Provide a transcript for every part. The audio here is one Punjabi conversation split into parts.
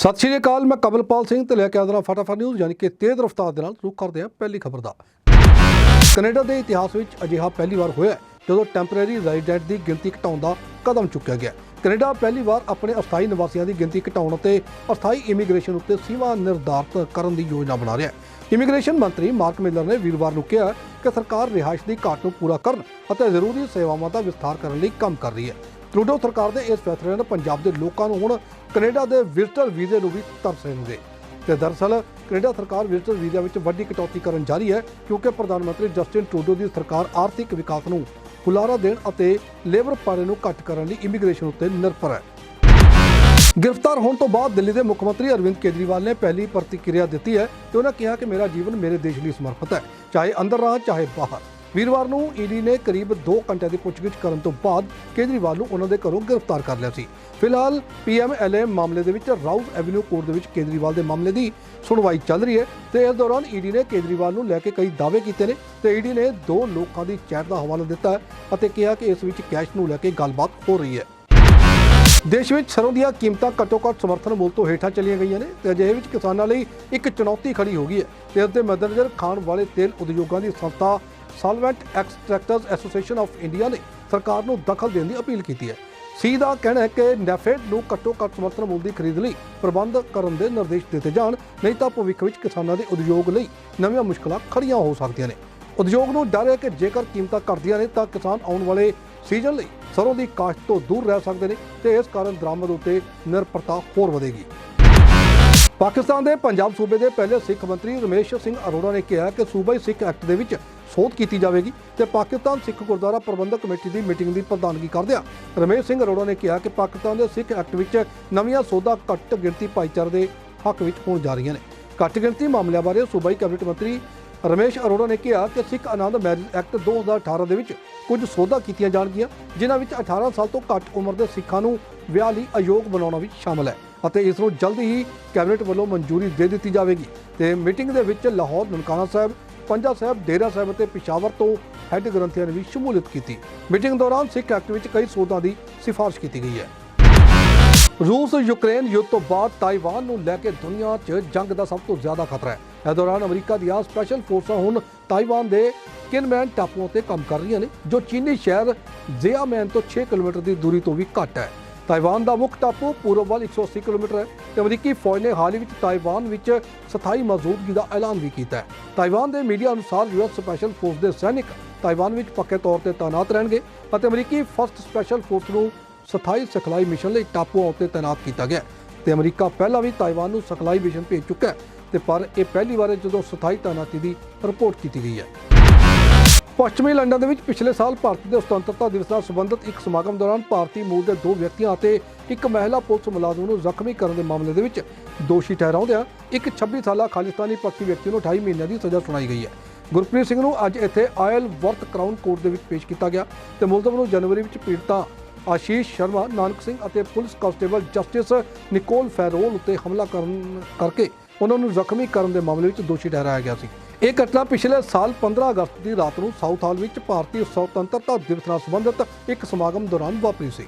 ਸਤਿ ਸ਼੍ਰੀ ਅਕਾਲ, ਮੈਂ ਕਮਲਪਾਲ ਸਿੰਘ ਤੇ ਲੈ ਕੇ ਆਦਰਾ ਫਟਾਫਟ ਨਿਊਜ਼ ਯਾਨੀ ਕਿ ਤੇਜ਼ ਰਫ਼ਤਾਰ ਦੇ ਨਾਲ ਰੁਕ ਕਰਦੇ ਹਾਂ ਪਹਿਲੀ ਖਬਰ ਦਾ। ਕੈਨੇਡਾ ਦੇ ਇਤਿਹਾਸ ਵਿੱਚ ਅਜਿਹਾ ਪਹਿਲੀ ਵਾਰ ਹੋਇਆ ਜਦੋਂ ਟੈਂਪਰੇਰੀ ਰੈਜ਼ੀਡੈਂਟ ਦੀ ਗਿਣਤੀ ਘਟਾਉਣ ਦਾ ਕਦਮ ਚੁੱਕਿਆ ਗਿਆ ਕੈਨੇਡਾ ਪਹਿਲੀ ਵਾਰ ਆਪਣੇ ਅਸਥਾਈ ਨਿਵਾਸੀਆਂ ਦੀ ਗਿਣਤੀ ਘਟਾਉਣ ਅਤੇ ਅਸਥਾਈ ਇਮੀਗ੍ਰੇਸ਼ਨ ਉੱਤੇ ਸੀਮਾ ਨਿਰਧਾਰਤ ਕਰਨ ਦੀ ਯੋਜਨਾ ਬਣਾ ਰਿਹਾ ਹੈ। ਇਮੀਗ੍ਰੇਸ਼ਨ ਮੰਤਰੀ ਮਾਰਕ ਮਿਲਰ ਨੇ ਵੀਰਵਾਰ ਨੂੰ ਕਿਹਾ ਕਿ ਸਰਕਾਰ ਰਿਹਾਇਸ਼ ਦੀ ਘਾਟ ਨੂੰ ਪੂਰਾ ਕਰਨ ਅਤੇ ਜ਼ਰੂਰੀ ਸੇਵਾਵਾਂ ਦਾ ਵਿਸਥਾਰ ਕਰਨ ਲਈ ਕੰਮ ਕਰ ਰਹੀ ਹੈ। ਟਰੂਡੋ ਸਰਕਾਰ ਦੇ ਇਸ ਫੈਸਲੇ ਨੇ ਪੰਜਾਬ ਦੇ ਲੋਕਾਂ ਨੂੰ ਹੁਣ ਕੈਨੇਡਾ ਦੇ ਵਿਜ਼ਟਰ ਵੀਜ਼ੇ ਨੂੰ ਵੀ ਤਰਸ ਦੇਣਗੇ ਤੇ ਦਰਅਸਲ ਕੈਨੇਡਾ ਸਰਕਾਰ ਵਿਜ਼ਟਰ ਵੀਜ਼ਾ ਵਿੱਚ ਵੱਡੀ ਕਟੌਤੀ ਕਰਨ ਜਾ ਰਹੀ ਹੈ ਕਿਉਂਕਿ ਪ੍ਰਧਾਨ ਮੰਤਰੀ ਜਸਟਿਨ ਟਰੂਡੋ ਦੀ ਸਰਕਾਰ ਆਰਥਿਕ ਵਿਕਾਸ ਨੂੰ ਹੁਲਾਰਾ ਦੇਣ ਅਤੇ ਲੇਬਰ ਪਾੜੇ ਨੂੰ ਘੱਟ ਕਰਨ ਲਈ ਇਮੀਗ੍ਰੇਸ਼ਨ ਉੱਤੇ ਨਿਰਭਰ ਹੈ। ਗ੍ਰਿਫਤਾਰ ਹੋਣ ਤੋਂ ਬਾਅਦ ਦਿੱਲੀ ਦੇ ਮੁੱਖ ਮੰਤਰੀ ਅਰਵਿੰਦ ਕੇਜਰੀਵਾਲ ਨੇ ਪਹਿਲੀ ਪ੍ਰਤੀਕਿਰਿਆ ਦਿੱਤੀ ਹੈ ਤੇ ਉਹਨਾਂ ਕਿਹਾ ਕਿ ਮੇਰਾ ਜੀਵਨ ਮੇਰੇ ਦੇਸ਼ ਲਈ ਸਮਰਪਿਤ ਹੈ, ਚਾਹੇ ਅੰਦਰ ਰਹਾ, ਚਾਹੇ ਬਾਹਰ। ਵੀਰਵਾਰ ਨੂੰ ਈਡੀ ਨੇ ਕਰੀਬ 2 ਘੰਟਿਆਂ ਦੀ ਪੁੱਛਗਿੱਛ ਕਰਨ ਤੋਂ ਬਾਅਦ ਕੇਜਰੀਵਾਲ ਨੂੰ ਉਹਨਾਂ ਦੇ ਘਰੋਂ ਗ੍ਰਿਫਤਾਰ ਕਰ ਲਿਆ ਸੀ। ਫਿਲਹਾਲ ਪੀਐਮਐਲਏ ਮਾਮਲੇ ਦੇ ਵਿੱਚ ਰਾਊਜ਼ ਐਵਨਿਊ ਕੋਰਟ ਦੇ ਵਿੱਚ ਕੇਜਰੀਵਾਲ ਦੇ ਮਾਮਲੇ ਦੀ ਸੁਣਵਾਈ ਚੱਲ ਰਹੀ ਹੈ ਤੇ ਇਸ ਦੌਰਾਨ ਈਡੀ ਨੇ ਕੇਜਰੀਵਾਲ ਨੂੰ ਲੈ ਕੇ ਕਈ ਦਾਅਵੇ ਕੀਤੇ ਨੇ ਤੇ ਈਡੀ ਨੇ ਦੋ ਲੋਕਾਂ ਦੀ ਚੈਟ ਦਾ ਹਵਾਲਾ ਦਿੱਤਾ ਅਤੇ ਕਿਹਾ ਕਿ ਇਸ ਵਿੱਚ ਕੈਸ਼ ਨੂੰ ਲੈ ਕੇ ਗੱਲਬਾਤ ਹੋ ਰਹੀ ਹੈ। ਦੇਸ਼ ਵਿੱਚ ਸਰੋਂ ਦੀਆਂ ਕੀਮਤਾਂ ਘੱਟੋ-ਘੱਟ ਸਮਰਥਨ ਮੁੱਲ ਤੋਂ ਹੇਠਾਂ ਚਲੀਆਂ ਗਈਆਂ ਨੇ ਤੇ ਅਜਿਹੇ ਵਿੱਚ ਕਿਸਾਨਾਂ ਲਈ ਇੱਕ ਚੁਣੌਤੀ ਖੜੀ ਹੋ ਗਈ ਹੈ ਤੇ ਇਸ ਦੇ ਮੱਦੇਨਜ਼ਰ ਖਾਣ ਵਾਲੇ ਤੇਲ ਉਦਯੋਗਾਂ ਦੀ ਸੰਸਥਾ solvent extractors association of India ਨੇ ਸਰਕਾਰ ਨੂੰ ਦਖਲ ਦੇਣ ਦੀ ਅਪੀਲ ਕੀਤੀ ਹੈ। ਸੀ ਦਾ ਕਹਿਣਾ ਹੈ ਕਿ ਨੈਫੇਡ ਨੂੰ ਘੱਟੋ-ਘੱਟ ਸਮਰਥਨ ਮੁੱਲ ਦੀ ਖਰੀਦ ਲਈ ਪ੍ਰਬੰਧ ਕਰਨ ਦੇ ਨਿਰਦੇਸ਼ ਦਿੱਤੇ ਜਾਣ, ਨਹੀਂ ਤਾਂ ਭਵਿੱਖ ਵਿੱਚ ਕਿਸਾਨਾਂ ਦੇ ਉਦਯੋਗ ਲਈ ਨਵੀਆਂ ਮੁਸ਼ਕਲਾਂ ਖੜੀਆਂ ਹੋ ਸਕਦੀਆਂ ਨੇ। ਉਦਯੋਗ ਨੂੰ ਡਰ ਹੈ ਕਿ ਜੇਕਰ ਕੀਮਤਾਂ ਘਟਦੀਆਂ ਨੇ ਤਾਂ ਕਿਸਾਨ ਆਉਣ ਵਾਲੇ ਸੀਜ਼ਨ ਲਈ ਸਰੋਂ ਦੀ ਕਾਸ਼ਤ ਤੋਂ ਦੂਰ ਰਹਿ ਸਕਦੇ ਨੇ ਤੇ ਇਸ ਕਾਰਨ ਦਰਾਮਦ ਉੱਤੇ ਨਿਰਭਰਤਾ ਹੋਰ ਵਧੇਗੀ। ਪਾਕਿਸਤਾਨ ਦੇ ਪੰਜਾਬ ਸੂਬੇ ਦੇ ਪਹਿਲੇ ਸਿੱਖ ਮੰਤਰੀ ਰਮੇਸ਼ ਸਿੰਘ ਅਰੋੜਾ ਨੇ ਕਿਹਾ ਕਿ ਸੂਬਾਈ ਸਿੱਖ ਐਕਟ ਦੇ ਵਿੱਚ ਸੋਧ ਕੀਤੀ ਜਾਵੇਗੀ ਤੇ ਪਾਕਿਸਤਾਨ ਸਿੱਖ ਗੁਰਦੁਆਰਾ ਪ੍ਰਬੰਧਕ ਕਮੇਟੀ ਦੀ ਮੀਟਿੰਗ ਦੀ ਪ੍ਰਧਾਨਗੀ ਕਰਦਿਆਂ ਰਮੇਸ਼ ਸਿੰਘ ਅਰੋੜਾ ਨੇ ਕਿਹਾ ਕਿ ਪਾਕਿਸਤਾਨ ਦੇ ਸਿੱਖ ਐਕਟ ਵਿੱਚ ਨਵੀਆਂ ਸੋਧਾਂ ਘੱਟ ਗਿਣਤੀ ਭਾਈਚਾਰੇ ਦੇ ਹੱਕ ਵਿੱਚ ਹੋਣ ਜਾ ਰਹੀਆਂ ਨੇ। ਘੱਟ ਗਿਣਤੀ ਮਾਮਲਿਆਂ ਬਾਰੇ ਸੂਬਾਈ ਕੈਬਨਿਟ ਮੰਤਰੀ ਰਮੇਸ਼ ਅਰੋੜਾ ਨੇ ਕਿਹਾ ਕਿ ਸਿੱਖ ਆਨੰਦ ਮੈਰਿਜ ਐਕਟ 2018 ਦੇ ਵਿੱਚ ਕੁਝ ਸੋਧਾਂ ਕੀਤੀਆਂ ਜਾਣਗੀਆਂ, ਜਿਨ੍ਹਾਂ ਵਿੱਚ 18 ਸਾਲ ਤੋਂ ਘੱਟ ਉਮਰ ਦੇ ਸਿੱਖਾਂ ਨੂੰ ਵਿਆਹ ਲਈ ਅਯੋਗ ਬਣਾਉਣਾ ਵੀ ਸ਼ਾਮਲ ਹੈ। ਅਤੇ ਇਸ ਨੂੰ ਜਲਦੀ ਹੀ ਕੈਬਨਿਟ ਵੱਲੋਂ ਮਨਜ਼ੂਰੀ ਦੇ ਦਿੱਤੀ ਜਾਵੇਗੀ। ਤੇ ਮੀਟਿੰਗ ਦੇ ਵਿੱਚ ਲਾਹੌਰ, ਨਨਕਾਣਾ ਸਾਹਿਬ, ਪੰਜਾ ਸਾਹਿਬ, ਡੇਰਾ ਸਾਹਿਬ ਅਤੇ ਪਿਸ਼ਾਵਰ ਤੋਂ ਹੈੱਡ ਗ੍ਰੰਥੀਆਂ ਨੇ ਵੀ ਸ਼ਮੂਲੀਅਤ ਕੀਤੀ। ਮੀਟਿੰਗ ਦੌਰਾਨ ਸਿੱਖ ਐਕਟ ਵਿੱਚ ਕਈ ਸੋਧਾਂ ਦੀ ਸਿਫਾਰਿਸ਼ ਕੀਤੀ ਗਈ ਹੈ। ਰੂਸ, ਯੂਕਰੇਨ ਯੁੱਧ ਤੋਂ ਬਾਅਦ ਤਾਈਵਾਨ ਨੂੰ ਲੈ ਕੇ ਦੁਨੀਆ 'ਚ ਜੰਗ ਦਾ ਸਭ ਤੋਂ ਜ਼ਿਆਦਾ ਖਤਰਾ ਹੈ। ਇਸ ਦੌਰਾਨ ਅਮਰੀਕਾ ਦੀਆਂ ਸਪੈਸ਼ਲ ਫੋਰਸਾਂ ਹੁਣ ਤਾਈਵਾਨ ਦੇ ਕਿਨਮੈਨ ਟਾਪੂਆਂ ਤੇ ਕੰਮ ਕਰ ਰਹੀਆਂ ਨੇ, ਜੋ ਚੀਨੀ ਸ਼ਹਿਰ ਜ਼ਿਆਮੈਨ ਤੋਂ 6 ਕਿਲੋਮੀਟਰ ਦੀ ਦੂਰੀ ਤੋਂ ਵੀ ਘੱਟ ਹੈ। ਤਾਈਵਾਨ ਦਾ ਮੁੱਖ ਟਾਪੂ ਪੂਰਬ ਵੱਲ 180 ਕਿਲੋਮੀਟਰ ਹੈ ਤੇ ਅਮਰੀਕੀ ਫੌਜ ਨੇ ਹਾਲ ਹੀ ਵਿੱਚ ਤਾਈਵਾਨ ਵਿੱਚ ਸਥਾਈ ਮੌਜੂਦਗੀ ਦਾ ਐਲਾਨ ਵੀ ਕੀਤਾ ਹੈ। ਤਾਈਵਾਨ ਦੇ ਮੀਡੀਆ ਅਨੁਸਾਰ ਯੂਐਸ ਸਪੈਸ਼ਲ ਫੋਰਸ ਦੇ ਸੈਨਿਕ ਤਾਈਵਾਨ ਵਿੱਚ ਪੱਕੇ ਤੌਰ ਤੇ ਤਾਇਨਾਤ ਰਹਿਣਗੇ ਅਤੇ ਅਮਰੀਕੀ ਫਸਟ ਸਪੈਸ਼ਲ ਫੋਰਸ ਨੂੰ ਸਥਾਈ ਸਿਖਲਾਈ ਮਿਸ਼ਨ ਲਈ ਟਾਪੂਆਂ ਉੱਤੇ ਤਾਇਨਾਤ ਕੀਤਾ ਗਿਆ ਹੈ ਤੇ ਅਮਰੀਕਾ ਪਹਿਲਾਂ ਵੀ ਤਾਈਵਾਨ ਨੂੰ ਸਿਖਲਾਈ ਮਿਸ਼ਨ ਭੇਜ ਚੁੱਕਾ ਹੈ ਤੇ ਪਰ ਇਹ ਪਹਿਲੀ ਵਾਰ ਹੈ ਜਦੋਂ ਸਥਾਈ ਤਾਇਨਾਤੀ ਦੀ ਰਿਪੋਰਟ ਕੀਤੀ ਗਈ ਹੈ। ਪੱਛਮੀ ਲੰਡਨ ਦੇ ਵਿੱਚ ਪਿਛਲੇ ਸਾਲ ਭਾਰਤ ਦੇ ਸੁਤੰਤਰਤਾ ਦਿਵਸ ਨਾਲ ਸੰਬੰਧਿਤ ਇੱਕ ਸਮਾਗਮ ਦੌਰਾਨ ਭਾਰਤੀ ਮੂਲ ਦੇ ਦੋ ਵਿਅਕਤੀਆਂ ਅਤੇ ਇੱਕ ਮਹਿਲਾ ਪੁਲਿਸ ਮੁਲਾਜ਼ਮ ਨੂੰ ਜ਼ਖਮੀ ਕਰਨ ਦੇ ਮਾਮਲੇ ਦੇ ਵਿੱਚ ਦੋਸ਼ੀ ਠਹਿਰਾਉਂਦਿਆਂ ਇੱਕ 26 ਸਾਲਾ ਖਾਲਿਸਤਾਨੀ ਪੱਖੀ ਵਿਅਕਤੀ ਨੂੰ 28 ਮਹੀਨਿਆਂ ਦੀ ਸਜ਼ਾ ਸੁਣਾਈ ਗਈ ਹੈ। ਗੁਰਪ੍ਰੀਤ ਸਿੰਘ ਨੂੰ ਅੱਜ ਇੱਥੇ ਆਇਲ ਵਰਤ ਕਰਾਊਨ ਕੋਰਟ ਦੇ ਵਿੱਚ ਪੇਸ਼ ਕੀਤਾ ਗਿਆ ਤੇ ਮੁਲਜ਼ਮ ਨੂੰ ਜਨਵਰੀ ਵਿੱਚ ਪੀੜਤਾ ਆਸ਼ੀਸ਼ ਸ਼ਰਮਾ, ਨਾਨਕ ਸਿੰਘ ਅਤੇ police constable Justice Nicole Farrell ਉੱਤੇ ਹਮਲਾ ਕਰਨ ਕਰਕੇ ਉਹਨਾਂ ਨੂੰ ਜ਼ਖਮੀ ਕਰਨ ਦੇ ਮਾਮਲੇ ਵਿੱਚ ਦੋਸ਼ੀ ਠਹਿਰਾਇਆ ਗਿਆ ਸੀ। ਇਹ ਘਟਨਾ ਪਿਛਲੇ ਸਾਲ 15 ਅਗਸਤ ਦੀ ਰਾਤ ਨੂੰ ਸਾਊਥ ਹਾਲ ਵਿੱਚ ਭਾਰਤੀ ਸੁਤੰਤਰਤਾ ਦਿਵਸ ਨਾਲ ਸੰਬੰਧਿਤ ਇੱਕ ਸਮਾਗਮ ਦੌਰਾਨ ਵਾਪਰੀ ਸੀ।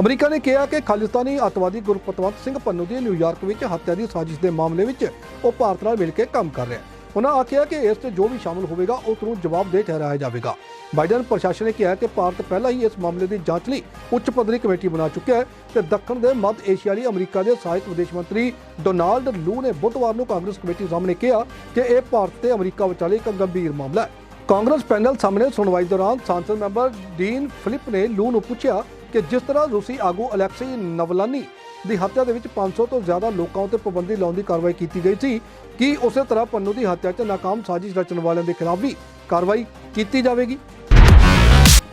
ਅਮਰੀਕਾ ਨੇ ਕਿਹਾ ਕਿ ਖਾਲਿਸਤਾਨੀ ਅੱਤਵਾਦੀ ਗੁਰਪਤਵੰਤ ਸਿੰਘ ਪੰਨੂ ਦੀ ਨਿਊਯਾਰਕ ਵਿੱਚ ਹੱਤਿਆ ਦੀ ਸਾਜ਼ਿਸ਼ ਦੇ ਮਾਮਲੇ ਵਿੱਚ ਉਹ ਭਾਰਤ ਨਾਲ ਮਿਲ ਕੇ ਕੰਮ ਕਰ ਰਿਹਾ ਹੈ। ਉਹਨਾਂ ਆਖਿਆ ਕਿ ਇਸ ਤੇ ਜੋ ਵੀ ਸ਼ਾਮਲ ਹੋਵੇਗਾ ਉਸ ਨੂੰ ਜਵਾਬਦੇਹ ਠਹਿਰਾਇਆ ਜਾਵੇਗਾ। ਬਾਈਡਨ ਪ੍ਰਸ਼ਾਸਨ ਨੇ ਕਿਹਾ ਕਿ ਭਾਰਤ ਪਹਿਲਾਂ ਹੀ ਇਸ ਮਾਮਲੇ ਦੀ ਜਾਂਚ ਲਈ ਉੱਚ ਪੱਧਰੀ ਕਮੇਟੀ ਬਣਾ ਚੁੱਕਿਆ ਹੈ ਤੇ ਦੱਖਣ ਦੇ ਮੱਧ ਏਸ਼ੀਆ ਲਈ ਅਮਰੀਕਾ ਦੇ ਸਹਾਇਕ ਵਿਦੇਸ਼ ਮੰਤਰੀ ਡੋਨਾਲਡ ਲੂ ਨੇ ਬੁੱਧਵਾਰ ਨੂੰ ਕਾਂਗਰਸ ਕਮੇਟੀ ਸਾਹਮਣੇ ਕਿਹਾ ਕਿ ਇਹ ਭਾਰਤ ਤੇ ਅਮਰੀਕਾ ਵਿਚਾਲੇ ਇੱਕ ਗੰਭੀਰ ਮਾਮਲਾ ਹੈ। ਕਾਂਗਰਸ ਪੈਨਲ ਸਾਹਮਣੇ ਸੁਣਵਾਈ ਦੌਰਾਨ ਸੰਸਦ ਮੈਂਬਰ ਡੀਨ ਫਿਲਿਪ ਨੇ ਲੂ ਨੂੰ ਪੁੱਛਿਆ ਕਿ ਜਿਸ ਤਰ੍ਹਾਂ ਰੂਸੀ ਆਗੂ ਅਲੈਕਸੀ ਨਵਲਾਨੀ ਦੀ ਹੱਤਿਆ ਦੇ ਵਿੱਚ 500 ਤੋਂ ਜ਼ਿਆਦਾ ਲੋਕਾਂ ਉੱਤੇ ਪਾਬੰਦੀ ਲਾਉਣ ਦੀ ਕਾਰਵਾਈ ਕੀਤੀ ਗਈ ਸੀ। ਕਿ ਉਸੇ ਤਰ੍ਹਾਂ ਪੰਨੂ ਦੀ ਹੱਤਿਆ 'ਚ ਨਾਕਾਮ ਸਾਜ਼ਿਸ਼ ਰਚਣ ਵਾਲਿਆਂ ਦੇ ਖਿਲਾਫ ਵੀ ਕਾਰਵਾਈ ਕੀਤੀ ਜਾਵੇਗੀ?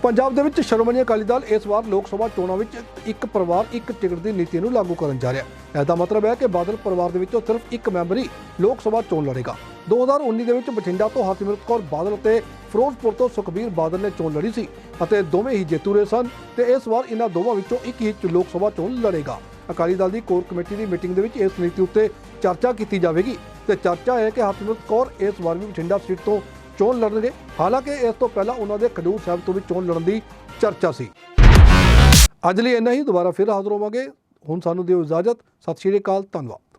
ਪੰਜਾਬ ਦੇ ਵਿੱਚ ਸ਼੍ਰੋਮਣੀ ਅਕਾਲੀ ਦਲ ਇਸ ਵਾਰ ਲੋਕ ਸਭਾ ਚੋਣਾਂ ਵਿੱਚ ਇੱਕ ਪਰਿਵਾਰ, ਇੱਕ ਟਿਕਟ ਦੀ ਨੀਤੀ ਨੂੰ ਲਾਗੂ ਕਰਨ ਜਾ ਰਿਹਾ ਹੈ। ਇਹਦਾ ਮਤਲਬ ਹੈ ਕਿ ਬਾਦਲ ਪਰਿਵਾਰ ਦੇ ਵਿੱਚੋਂ ਸਿਰਫ ਇੱਕ ਮੈਂਬਰ ਹੀ ਲੋਕ ਸਭਾ ਚੋਣ ਲੜੇਗਾ। 2019 ਦੇ ਵਿੱਚ ਬਠਿੰਡਾ ਤੋਂ ਹਰਸਿਮਰਤ ਕੌਰ ਬਾਦਲ ਅਤੇ ਫਿਰੋਜ਼ਪੁਰ ਤੋਂ ਸੁਖਬੀਰ ਬਾਦਲ ਨੇ ਚੋਣ ਲੜੀ ਸੀ ਅਤੇ ਦੋਵੇਂ ਹੀ ਜੇਤੂ ਰਹੇ ਸਨ ਤੇ ਇਸ ਵਾਰ ਇਹਨਾਂ ਦੋਵਾਂ ਵਿੱਚੋਂ ਇੱਕ ਹੀ ਲੋਕ ਸਭਾ ਚੋਣ ਲੜੇਗਾ। ਅਕਾਲੀ ਦਲ ਦੀ ਕੋਰ ਕਮੇਟੀ ਦੀ ਮੀਟਿੰਗ ਦੇ ਵਿੱਚ ਇਸ ਨੀਤੀ ਉੱਤੇ ਚਰਚਾ ਕੀਤੀ ਜਾਵੇਗੀ ਤੇ ਚਰਚਾ ਹੈ ਕਿ ਹਰਸਿਮਰਤ ਕੌਰ ਇਸ ਵਾਰ ਵੀ ਬਠਿੰਡਾ ਸੀਟ ਤੋਂ ਚੋਣ ਲੜਨਗੇ। ਹਾਲਾਂਕਿ ਇਸ ਤੋਂ ਪਹਿਲਾਂ ਉਹਨਾਂ ਦੇ ਖਡੂਰ ਸਾਹਿਬ ਤੋਂ ਵੀ ਚੋਣ ਲੜਨ ਦੀ ਚਰਚਾ ਸੀ। ਅੱਜ ਲਈ ਇੰਨਾ ਹੀ। ਦੁਬਾਰਾ ਫਿਰ ਹਾਜ਼ਰ ਹੋਵਾਂਗੇ। ਹੁਣ ਸਾਨੂੰ ਦਿਓ ਇਜਾਜ਼ਤ। ਸਤਿ ਸ਼੍ਰੀ ਅਕਾਲ। ਧੰਨਵਾਦ।